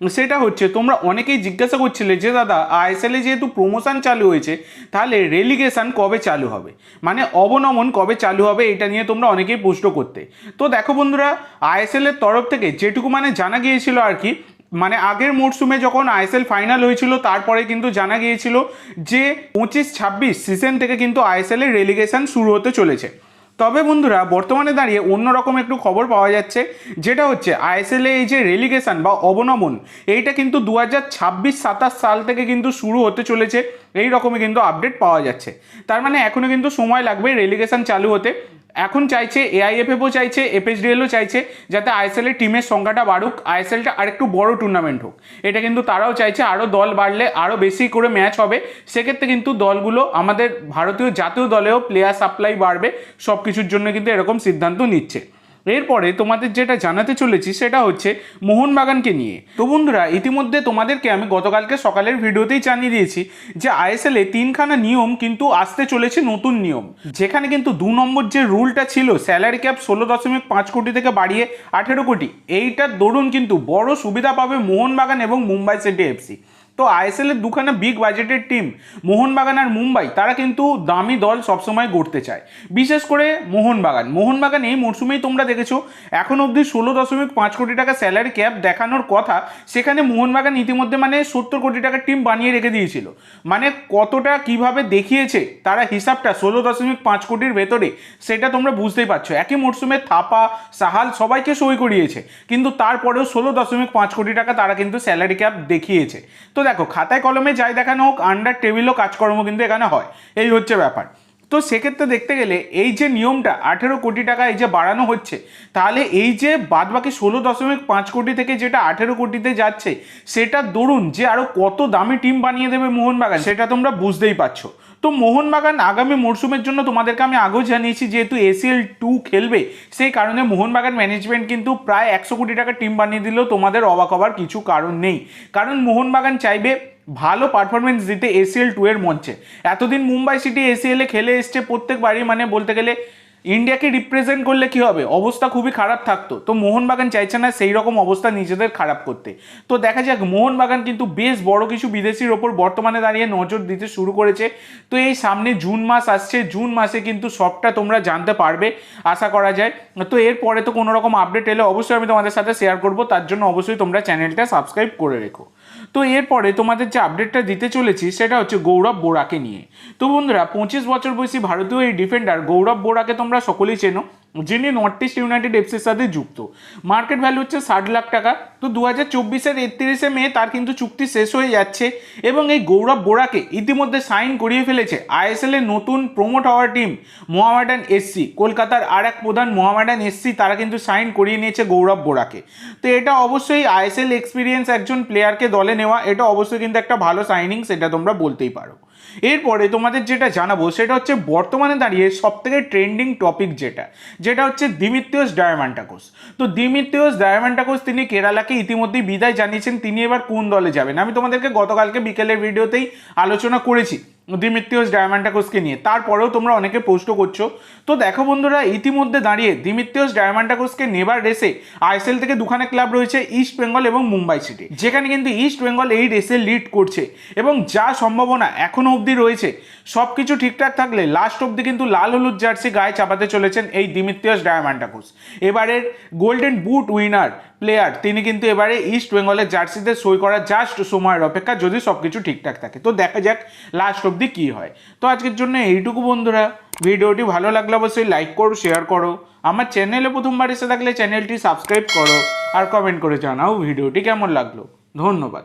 সেটা হচ্ছে, তোমরা অনেকেই জিজ্ঞাসা করছিলে যে, দাদা, আইএসএলে যেহেতু প্রমোশন চালু হয়েছে, তাহলে রেলিগেশন কবে চালু হবে? মানে অবনমন কবে চালু হবে, এটা নিয়ে তোমরা অনেকেই প্রশ্ন করতে। তো দেখো বন্ধুরা, আইএসএল এর তরফ থেকে যেটুকু মানে জানা গিয়েছিল আর কি মানে আগের মরশুমে যখন আইএসএল ফাইনাল হয়েছিল, তারপরে কিন্তু জানা গিয়েছিল যে, পঁচিশ ছাব্বিশ সিজন থেকে কিন্তু আইএসএল এর রেলিগেশন শুরু হতে চলেছে। তবে বন্ধুরা, বর্তমানে দাঁড়িয়ে অন্যরকম একটু খবর পাওয়া যাচ্ছে, যেটা হচ্ছে আইএসএল এই যে রেলিগেশন বা অবনমন, এইটা কিন্তু দু হাজার ছাব্বিশ সাতাশ সাল থেকে কিন্তু শুরু হতে চলেছে এই রকমই কিন্তু আপডেট পাওয়া যাচ্ছে। তার মানে এখনও কিন্তু সময় লাগবে রেলিগেশন চালু হতে। এখন চাইছে এআইএফএফও চাইছে এফএসডিএলও চাইছে, যাতে আইএসএলের টিমের সংখ্যাটা বাড়ুক আইএসএলটা আরেকটু বড় টুর্নামেন্ট হোক। এটা কিন্তু তারাও চাইছে আরও দল বাড়লে আরও বেশি করে ম্যাচ হবে। সেক্ষেত্রে কিন্তু দলগুলো আমাদের ভারতীয় জাতীয় দলেও প্লেয়ার সাপ্লাই বাড়বে সব কিছুর জন্য কিন্তু এরকম সিদ্ধান্ত নিচ্ছে। এরপরে তোমাদের যেটা জানাতে চলেছি সেটা হচ্ছে মোহনবাগানকে নিয়ে। তো বন্ধুরা, ইতিমধ্যে তোমাদেরকে আমি গতকালকে সকালের ভিডিওতেই জানিয়ে দিয়েছি যে আইএসএল এ তিনখানা নিয়ম কিন্তু আসতে চলেছে নতুন নিয়ম। যেখানে কিন্তু দু নম্বর যে রুলটা ছিল, স্যালারি ক্যাপ ষোলো দশমিক পাঁচ কোটি থেকে বাড়িয়ে আঠেরো কোটি, এইটার দরুন কিন্তু বড় সুবিধা পাবে মোহনবাগান এবং মুম্বাই সিটি এফসি তো আইএসএল এর দুখানা বিগ বাজেটের টিম মোহনবাগান আর মুম্বাই, তারা কিন্তু দামি দল সবসময় গড়তে চায়। বিশেষ করে মোহনবাগান। মোহনবাগান এই মরশুমেই তোমরা দেখেছ, এখন অবধি ষোলো দশমিক পাঁচ কোটি টাকা স্যালারি ক্যাপ দেখানোর কথা, সেখানে মোহনবাগান ইতিমধ্যে মানে সত্তর কোটি টাকার টিম বানিয়ে রেখে দিয়েছিল। মানে কতটা কীভাবে দেখিয়েছে তারা হিসাবটা, ষোলো দশমিক পাঁচ কোটির ভেতরে, সেটা তোমরা বুঝতেই পারছ। একই মরশুমে থাপা, সাহাল সবাইকে সই করিয়েছে। কিন্তু তারপরেও ষোলো দশমিক পাঁচ কোটি টাকা তারা কিন্তু স্যালারি ক্যাপ দেখিয়েছে। তো দেখো, খাতায় কলমে যাই দেখানো হোক আন্ডার টেবিলও কাজকর্ম কিন্তু এখানে হয়। এই হচ্ছে ব্যাপার। তো সেক্ষেত্রে দেখতে গেলে এই যে নিয়মটা, আঠেরো কোটি টাকা এই যে বাড়ানো হচ্ছে, তাহলে এই যে বাদবাকি ষোলো দশমিক পাঁচ কোটি থেকে যেটা আঠেরো কোটিতে যাচ্ছে, সেটা দরুন যে আরও কত দামি টিম বানিয়ে দেবে মোহনবাগান, সেটা তোমরা বুঝতেই পারছ। তো মোহনবাগান আগামী মরশুমের জন্য তোমাদেরকে আমি আগেও জানিয়েছি, যেহেতু এসিএল টু খেলবে, সেই কারণে মোহনবাগান ম্যানেজমেন্ট কিন্তু প্রায় একশো কোটি টাকা টিম বানিয়ে দিলেও তোমাদের অবাক হবার কিছু কারণ নেই। কারণ মোহনবাগান চাইবে ভালো পারফরমেন্স দিতে এসিএল টু এর মঞ্চে। এতদিন মুম্বাই সিটি এসিএল খেলে এসছে প্রত্যেকবারই মানে বলতে গেলে ইন্ডিয়াকে রিপ্রেজেন্ট করলে কি হবে? অবস্থা খুবই খারাপ থাকতো। তো মোহনবাগান চাইছে না সেই রকম অবস্থা নিজেদের খারাপ করতে। তো দেখা যাক, মোহনবাগান কিন্তু বেশ বড় কিছু বিদেশির ওপর বর্তমানে দাঁড়িয়ে নজর দিতে শুরু করেছে। তো এই সামনে জুন মাস আসছে। জুন মাসে কিন্তু সবটা তোমরা জানতে পারবে, আশা করা যায়। তো এরপরে তো কোনো রকম আপডেট এলে অবশ্যই আমি তোমাদের সাথে শেয়ার করব। তার জন্য অবশ্যই তোমরা চ্যানেলটা সাবস্ক্রাইব করে রেখো। তো এরপরে তোমাদের যে আপডেটটা দিতে চলেছি, সেটা হচ্ছে গৌরব বোরাকে নিয়ে। তো বন্ধুরা, পঁচিশ বছর বয়সী ভারতীয় এই ডিফেন্ডার গৌরব বোরাকে তোমরা সকলেই চেনো। যিনি নর্থ ইস্ট ইউনাইটেড এফসির সাথে যুক্ত। মার্কেট ভ্যালু হচ্ছে ষাট লাখ টাকা। তো দু হাজার চব্বিশের একত্রিশে মে তার কিন্তু চুক্তি শেষ হয়ে যাচ্ছে এবং এই গৌরব বোরাকে ইতিমধ্যে সাইন করিয়ে ফেলেছে আইএসএল এর নতুন প্রমোট হওয়ার টিম মোহামেডান এসসি কলকাতার আর এক প্রধান মোহামেডান এসসি তারা কিন্তু সাইন করিয়ে নিয়েছে গৌরব বোরাকে। তো এটা অবশ্যই আইএসএল এক্সপিরিয়েন্স একজন প্লেয়ারকে দলে নেওয়া, এটা অবশ্যই কিন্তু একটা ভালো সাইনিং, সেটা তোমরা বলতেই পারো। এরপরে তোমাদের যেটা জানাব, সেটা হচ্ছে বর্তমানে দাঁড়িয়ে সবথেকে ট্রেন্ডিং টপিক যেটা যেটা হচ্ছে দিমিত্রিয়স ডায়ামান্টাকোস তো দিমিত্রিয়স ডায়ামান্টাকোস তিনি কেরালাকে ইতিমধ্যেই বিদায় জানিয়েছেন, তিনি এবার কোন দলে যাবেন? আমি তোমাদেরকে গতকালকে বিকেলের ভিডিওতেই আলোচনা করেছি। দিমিত্রিয়স ডায়ামান্টাকোসকে নিয়ে। তারপরেও তোমরা অনেকে পোস্ট করছ। তো দেখো বন্ধুরা, ইতিমধ্যে দাঁড়িয়ে দিমিত্রিয়স ডায়ামান্টাকোসকে নেবার রেসে আইএসএল থেকে দুখানে ক্লাব রয়েছে ইস্ট বেঙ্গল এবং মুম্বাই সিটি। যেখানে কিন্তু ইস্ট বেঙ্গল এই রেসে লিড করছে এবং যা সম্ভাবনা এখনও অবধি রয়েছে সব কিছু ঠিকঠাক থাকলে লাস্ট অবধি কিন্তু লাল হলুদ জার্সি গায়ে চাপাতে চলেছেন এই দিমিত্রিয়স ডায়ামান্টাকোস এবারের গোল্ডেন বুট উইনার প্লেয়ার। তিনি কিন্তু এবারে ইস্ট বেঙ্গলের জার্সিতে সই করার জাস্ট সময়ের অপেক্ষা, যদি সব কিছু ঠিকঠাক থাকে। তো দেখা যাক লাস্ট অবধি কী হয়। তো আজকের জন্য এইটুকু বন্ধুরা। ভিডিওটি ভালো লাগলে অবশ্যই লাইক করো শেয়ার করো। আমার চ্যানেলে প্রথমবার এসে থাকলে চ্যানেলটি সাবস্ক্রাইব করো। আর কমেন্ট করে জানাও ভিডিওটি কেমন লাগল। ধন্যবাদ।